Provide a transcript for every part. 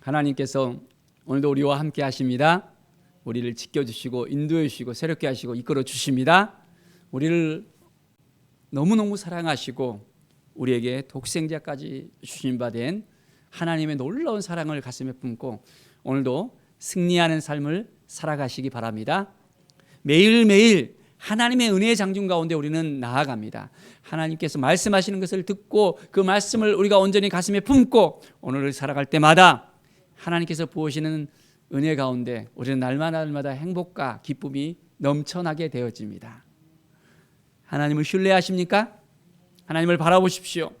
하나님께서 오늘도 우리와 함께 하십니다. 우리를 지켜주시고 인도해 주시고 새롭게 하시고 이끌어 주십니다. 우리를 너무너무 사랑하시고 우리에게 독생자까지 주신 바 된 하나님의 놀라운 사랑을 가슴에 품고 오늘도 승리하는 삶을 살아가시기 바랍니다. 매일매일 하나님의 은혜의 장중 가운데 우리는 나아갑니다. 하나님께서 말씀하시는 것을 듣고 그 말씀을 우리가 온전히 가슴에 품고 오늘을 살아갈 때마다 하나님께서 부으시는 은혜 가운데 우리는 날마다 날마다 행복과 기쁨이 넘쳐나게 되어집니다. 하나님을 신뢰하십니까? 하나님을 바라보십시오.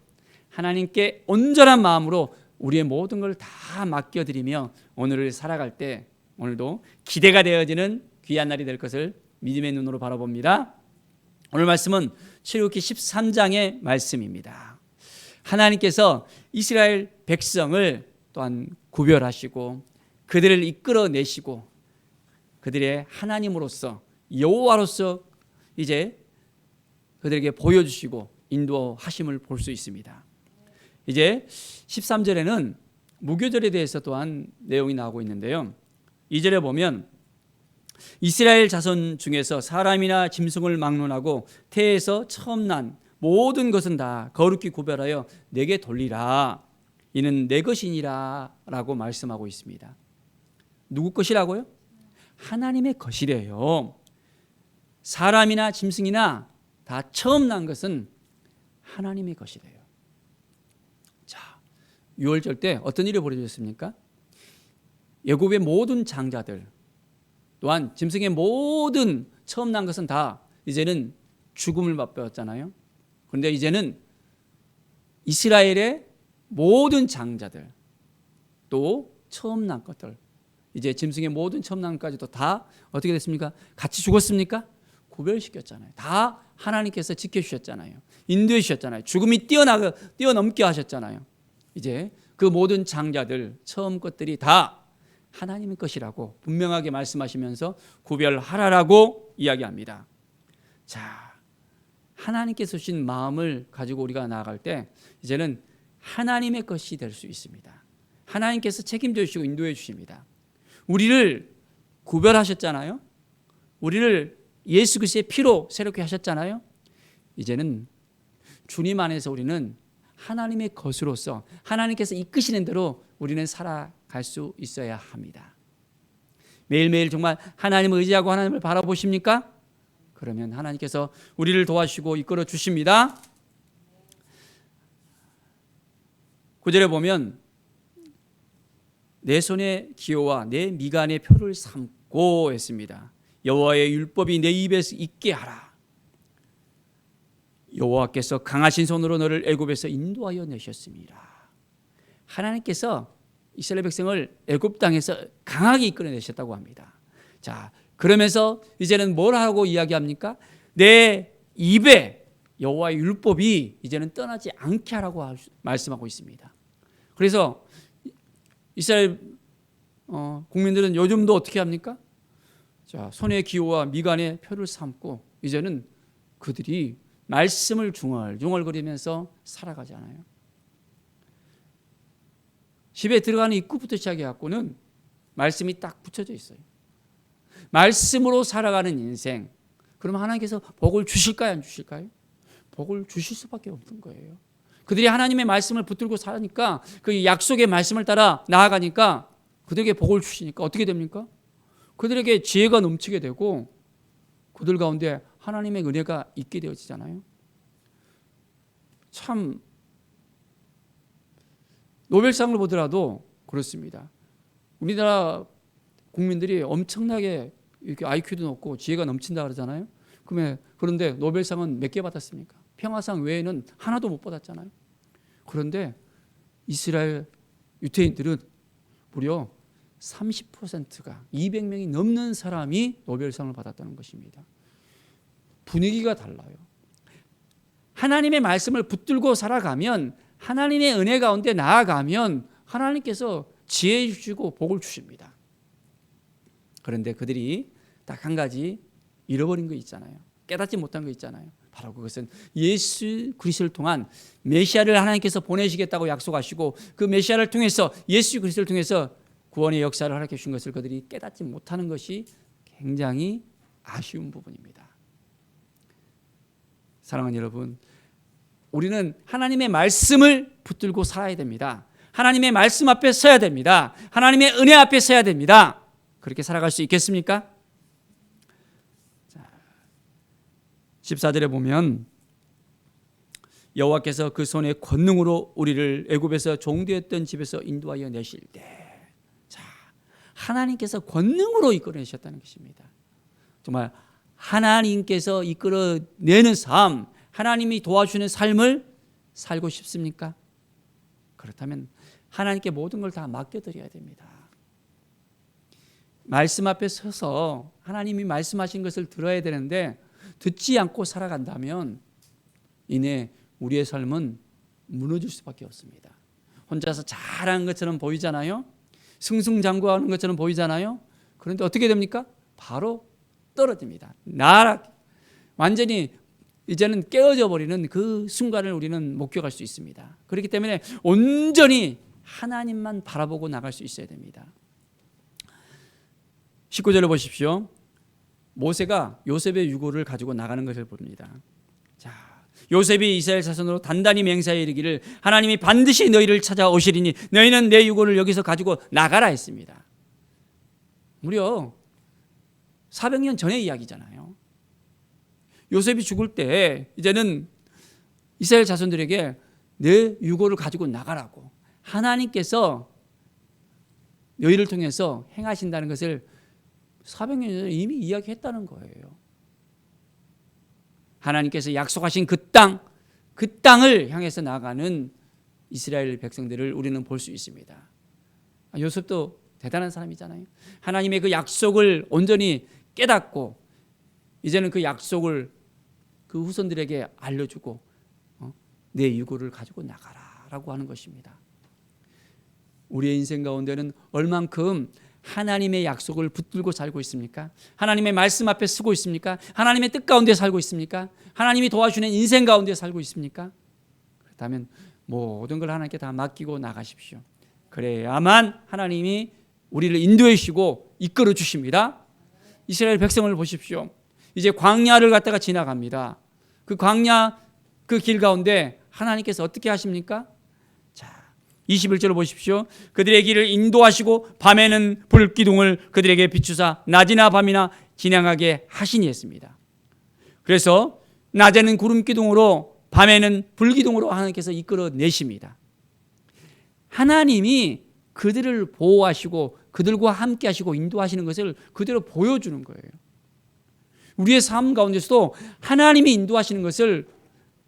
하나님께 온전한 마음으로 우리의 모든 걸 다 맡겨드리며 오늘을 살아갈 때 오늘도 기대가 되어지는 귀한 날이 될 것을 믿음의 눈으로 바라봅니다. 오늘 말씀은 출애굽기 13장의 말씀입니다. 하나님께서 이스라엘 백성을 또한 구별하시고 그들을 이끌어내시고 그들의 하나님으로서 여호와로서 이제 그들에게 보여주시고 인도하심을 볼 수 있습니다. 이제 13절에는 무교절에 대해서 또한 내용이 나오고 있는데요. 2절에 보면 이스라엘 자손 중에서 사람이나 짐승을 막론하고 태에서 처음 난 모든 것은 다 거룩히 구별하여 내게 돌리라. 이는 내 것이니라라고 말씀하고 있습니다. 누구 것이라고요? 하나님의 것이래요. 사람이나 짐승이나 다 처음 난 것은 하나님의 것이래요. 자, 6월절 때 어떤 일이 벌어졌습니까? 예굽의 모든 장자들 또한 짐승의 모든 처음 난 것은 다 이제는 죽음을 맛보았잖아요. 그런데 이제는 이스라엘의 모든 장자들 또 처음 난 것들 이제 짐승의 모든 처음 난 것까지도 다 어떻게 됐습니까? 같이 죽었습니까? 구별시켰잖아요. 다 하나님께서 지켜주셨잖아요. 인도해 주셨잖아요. 죽음이 뛰어나 뛰어넘게 하셨잖아요. 이제 그 모든 장자들 처음 것들이 다 하나님의 것이라고 분명하게 말씀하시면서 구별하라라고 이야기합니다. 자, 하나님께서 주신 마음을 가지고 우리가 나아갈 때 이제는 하나님의 것이 될 수 있습니다. 하나님께서 책임져 주시고 인도해 주십니다. 우리를 구별하셨잖아요. 우리를 예수 그리스도의 피로 새롭게 하셨잖아요. 이제는 주님 안에서 우리는 하나님의 것으로서 하나님께서 이끄시는 대로 우리는 살아갈 수 있어야 합니다. 매일매일 정말 하나님을 의지하고 하나님을 바라보십니까? 그러면 하나님께서 우리를 도와주시고 이끌어 주십니다. 구절에 보면 내 손의 기호와 내 미간의 표를 삼고 했습니다. 여호와의 율법이 내 입에서 있게 하라. 여호와께서 강하신 손으로 너를 애굽에서 인도하여 내셨습니다. 하나님께서 이스라엘 백성을 애굽 땅에서 강하게 이끌어내셨다고 합니다. 자, 그러면서 이제는 뭘 하고 이야기합니까? 내 입에 여호와의 율법이 이제는 떠나지 않게 하라고 말씀하고 있습니다. 그래서 이스라엘 어, 국민들은 요즘도 어떻게 합니까? 자, 손의 기호와 미간의 표를 삼고 이제는 그들이 말씀을 중얼중얼거리면서 살아가잖아요. 집에 들어가는 입구부터 시작해 갖고는 말씀이 딱 붙여져 있어요. 말씀으로 살아가는 인생. 그러면 하나님께서 복을 주실까요, 안 주실까요? 복을 주실 수밖에 없는 거예요. 그들이 하나님의 말씀을 붙들고 사니까 그 약속의 말씀을 따라 나아가니까 그들에게 복을 주시니까 어떻게 됩니까? 그들에게 지혜가 넘치게 되고 그들 가운데 하나님의 은혜가 있게 되어지잖아요. 참 노벨상을 보더라도 그렇습니다. 우리나라 국민들이 엄청나게 이렇게 IQ도 높고 지혜가 넘친다 그러잖아요. 그러면 그런데 노벨상은 몇 개 받았습니까? 평화상 외에는 하나도 못 받았잖아요. 그런데 이스라엘 유태인들은 무려 30%가 200명이 넘는 사람이 노벨상을 받았다는 것입니다. 분위기가 달라요. 하나님의 말씀을 붙들고 살아가면 하나님의 은혜 가운데 나아가면 하나님께서 지혜 주시고 복을 주십니다. 그런데 그들이 딱 한 가지 잃어버린 거 있잖아요. 깨닫지 못한 거 있잖아요. 바로 그것은 예수 그리스도를 통한 메시아를 하나님께서 보내시겠다고 약속하시고 그 메시아를 통해서 예수 그리스도를 통해서 구원의 역사를 허락해 주신 것을 그들이 깨닫지 못하는 것이 굉장히 아쉬운 부분입니다. 사랑하는 여러분, 우리는 하나님의 말씀을 붙들고 살아야 됩니다. 하나님의 말씀 앞에 서야 됩니다. 하나님의 은혜 앞에 서야 됩니다. 그렇게 살아갈 수 있겠습니까? 14절에 보면 여호와께서 그 손의 권능으로 우리를 애굽에서 종되었던 집에서 인도하여 내실 때 자, 하나님께서 권능으로 이끌어내셨다는 것입니다. 정말 하나님께서 이끌어내는 삶, 하나님이 도와주는 삶을 살고 싶습니까? 그렇다면 하나님께 모든 걸 다 맡겨드려야 됩니다. 말씀 앞에 서서 하나님이 말씀하신 것을 들어야 되는데 듣지 않고 살아간다면 이내 우리의 삶은 무너질 수밖에 없습니다. 혼자서 잘하는 것처럼 보이잖아요. 승승장구하는 것처럼 보이잖아요. 그런데 어떻게 됩니까? 바로 떨어집니다. 나락 완전히 이제는 깨어져 버리는 그 순간을 우리는 목격할 수 있습니다. 그렇기 때문에 온전히 하나님만 바라보고 나갈 수 있어야 됩니다. 19절을 보십시오. 모세가 요셉의 유고를 가지고 나가는 것을 봅니다. 자, 요셉이 이스라엘 자손으로 단단히 맹세하여 이르기를 하나님이 반드시 너희를 찾아오시리니 너희는 내 유고를 여기서 가지고 나가라 했습니다. 무려 400년 전의 이야기잖아요. 요셉이 죽을 때 이제는 이스라엘 자손들에게 내 유고를 가지고 나가라고 하나님께서 너희를 통해서 행하신다는 것을 400년 전에 이미 이야기했다는 거예요. 하나님께서 약속하신 그 땅, 그 땅을 향해서 나가는 이스라엘 백성들을 우리는 볼 수 있습니다. 아, 요셉도 대단한 사람이잖아요. 하나님의 그 약속을 온전히 깨닫고 이제는 그 약속을 그 후손들에게 알려주고 어? 내 유고를 가지고 나가라라고 하는 것입니다. 우리의 인생 가운데는 얼만큼 하나님의 약속을 붙들고 살고 있습니까? 하나님의 말씀 앞에 쓰고 있습니까? 하나님의 뜻 가운데 살고 있습니까? 하나님이 도와주는 인생 가운데 살고 있습니까? 그렇다면 모든 걸 하나님께 다 맡기고 나가십시오. 그래야만 하나님이 우리를 인도해 주시고 이끌어 주십니다. 이스라엘 백성을 보십시오. 이제 광야를 갔다가 지나갑니다. 그 광야 그 길 가운데 하나님께서 어떻게 하십니까? 21절을 보십시오. 그들의 길을 인도하시고 밤에는 불기둥을 그들에게 비추사 낮이나 밤이나 진행하게 하시니 했습니다. 그래서 낮에는 구름 기둥으로 밤에는 불기둥으로 하나님께서 이끌어 내십니다. 하나님이 그들을 보호하시고 그들과 함께 하시고 인도하시는 것을 그대로 보여주는 거예요. 우리의 삶 가운데서도 하나님이 인도하시는 것을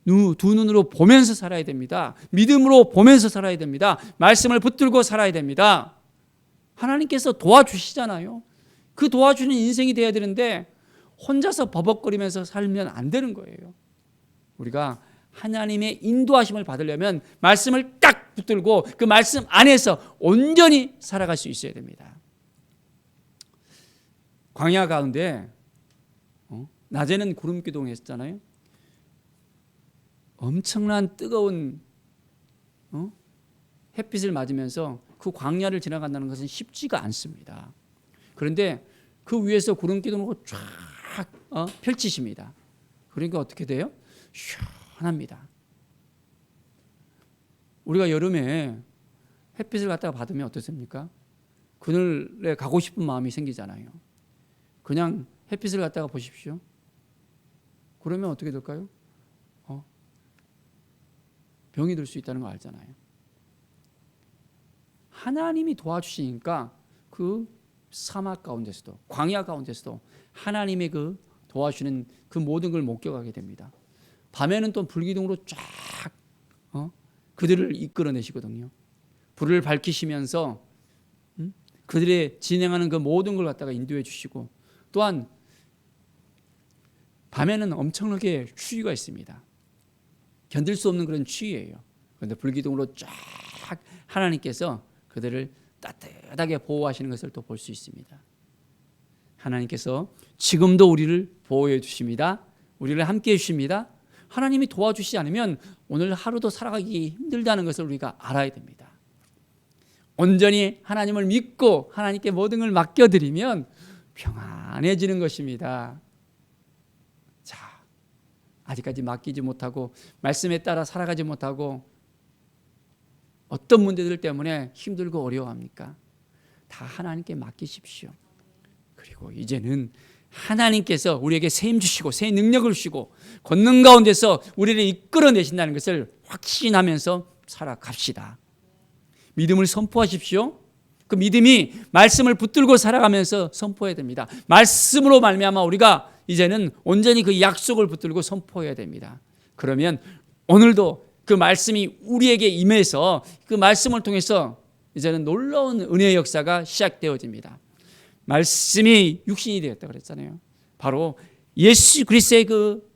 두 눈으로 보면서 살아야 됩니다. 믿음으로 보면서 살아야 됩니다. 말씀을 붙들고 살아야 됩니다. 하나님께서 도와주시잖아요. 그 도와주는 인생이 되어야 되는데 혼자서 버벅거리면서 살면 안 되는 거예요. 우리가 하나님의 인도하심을 받으려면 말씀을 딱 붙들고 그 말씀 안에서 온전히 살아갈 수 있어야 됩니다. 광야 가운데 어? 낮에는 구름 기둥했잖아요. 엄청난 뜨거운 어? 햇빛을 맞으면서 그 광야를 지나간다는 것은 쉽지가 않습니다. 그런데 그 위에서 구름 기둥으로 쫙 어? 펼치십니다. 그러니까 어떻게 돼요? 시원합니다. 우리가 여름에 햇빛을 갖다가 받으면 어떻습니까? 그늘에 가고 싶은 마음이 생기잖아요. 그냥 햇빛을 갖다가 보십시오. 그러면 어떻게 될까요? 병이 들 수 있다는 거 알잖아요. 하나님이 도와주시니까 그 사막 가운데서도 광야 가운데서도 하나님의 그 도와주는 그 모든 걸 목격하게 됩니다. 밤에는 또 불기둥으로 쫙 어? 그들을 이끌어내시거든요. 불을 밝히시면서 음? 그들의 진행하는 그 모든 걸 갖다가 인도해 주시고 또한 밤에는 엄청나게 추위가 있습니다. 견딜 수 없는 그런 추위예요. 그런데 불기둥으로 쫙 하나님께서 그들을 따뜻하게 보호하시는 것을 또 볼 수 있습니다. 하나님께서 지금도 우리를 보호해 주십니다. 우리를 함께 해 주십니다. 하나님이 도와주시지 않으면 오늘 하루도 살아가기 힘들다는 것을 우리가 알아야 됩니다. 온전히 하나님을 믿고 하나님께 모든 걸 맡겨드리면 평안해지는 것입니다. 자, 아직까지 맡기지 못하고 말씀에 따라 살아가지 못하고 어떤 문제들 때문에 힘들고 어려워합니까? 다 하나님께 맡기십시오. 그리고 이제는 하나님께서 우리에게 새힘 주시고 새 능력을 주시고 권능 가운데서 우리를 이끌어 내신다는 것을 확신하면서 살아갑시다. 믿음을 선포하십시오. 그 믿음이 말씀을 붙들고 살아가면서 선포해야 됩니다. 말씀으로 말미암아 우리가 이제는 온전히 그 약속을 붙들고 선포해야 됩니다. 그러면 오늘도 그 말씀이 우리에게 임해서 그 말씀을 통해서 이제는 놀라운 은혜의 역사가 시작되어집니다. 말씀이 육신이 되었다 그랬잖아요. 바로 예수 그리스도의 그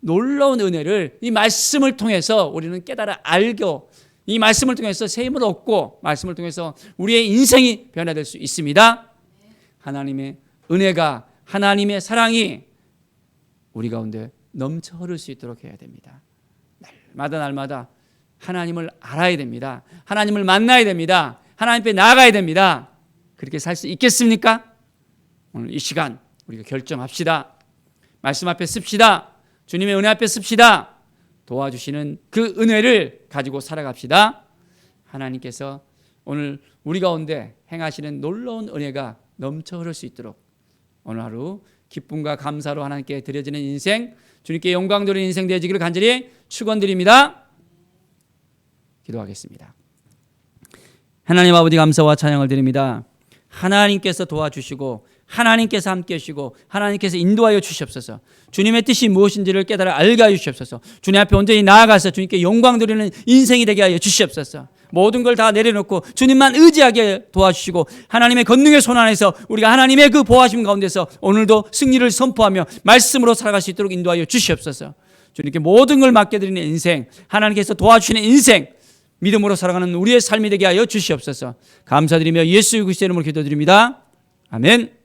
놀라운 은혜를 이 말씀을 통해서 우리는 깨달아 알고 이 말씀을 통해서 새 힘을 얻고 말씀을 통해서 우리의 인생이 변화될 수 있습니다. 하나님의 은혜가 하나님의 사랑이 우리 가운데 넘쳐 흐를 수 있도록 해야 됩니다. 날마다 날마다 하나님을 알아야 됩니다. 하나님을 만나야 됩니다. 하나님 앞에 나아가야 됩니다. 그렇게 살 수 있겠습니까? 오늘 이 시간 우리가 결정합시다. 말씀 앞에 씁시다. 주님의 은혜 앞에 씁시다. 도와주시는 그 은혜를 가지고 살아갑시다. 하나님께서 오늘 우리 가운데 행하시는 놀라운 은혜가 넘쳐 흐를 수 있도록 오늘 하루 기쁨과 감사로 하나님께 드려지는 인생, 주님께 영광 돌리는 인생 되어지기를 간절히 축원드립니다. 기도하겠습니다. 하나님 아버지 감사와 찬양을 드립니다. 하나님께서 도와주시고 하나님께서 함께 하시고 하나님께서 인도하여 주시옵소서. 주님의 뜻이 무엇인지를 깨달아 알게 하여 주시옵소서. 주님 앞에 온전히 나아가서 주님께 영광 드리는 인생이 되게 하여 주시옵소서. 모든 걸 다 내려놓고 주님만 의지하게 도와주시고 하나님의 권능의 손 안에서 우리가 하나님의 그 보호하심 가운데서 오늘도 승리를 선포하며 말씀으로 살아갈 수 있도록 인도하여 주시옵소서. 주님께 모든 걸 맡겨드리는 인생, 하나님께서 도와주시는 인생, 믿음으로 살아가는 우리의 삶이 되게 하여 주시옵소서. 감사드리며 예수 그리스도의 이름으로 기도드립니다. 아멘.